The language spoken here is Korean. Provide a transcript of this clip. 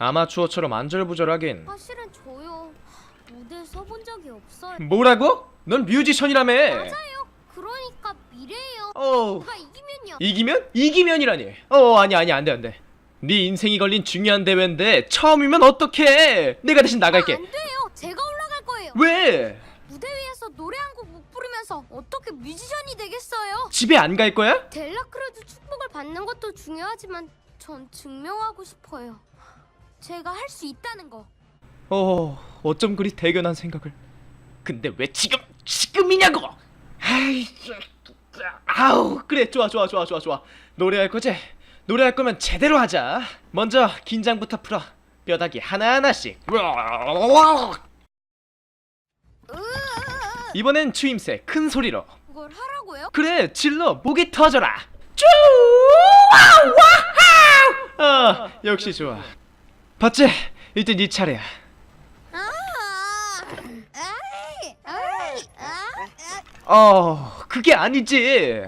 아마추어처럼 안절부절하긴 사실은 저요 무대 서본 적이 없어요. 뭐라고? 넌 뮤지션이라며 맞아요. 그러니까 미래예요. 어 누가 이기면요. 이기면? 이기면이라니 어 아니 아니 안돼 안돼 네 인생이 걸린 중요한 대회인데 처음이면 어떡해 내가 대신 나갈게 안 돼요. 제가 올라갈 거예요. 왜? 무대 위에서 노래 한 곡 못 부르면서 어떻게 뮤지션이 되겠어요? 집에 안 갈 거야? 델라크루즈 축복을 받는 것도 중요하지만 전 증명하고 싶어요. 제가 할 수 있다는 거. 어 어쩜 그리 대견한 생각을. 근데 왜 지금 지금이냐고! 아이. 아우 그래 좋아 좋아 좋아 좋아 좋아. 노래할 거지? 노래할 거면 제대로 하자. 먼저 긴장부터 풀어. 뼈다귀 하나 하나씩. 이번엔 추임새 큰 소리로. 그걸 하라고요? 그래 질러 목이 터져라. 쭈! 와우 아 역시 좋아 봤지? 이제 네 차례야. 아, 아이, 아, 어 그게 아니지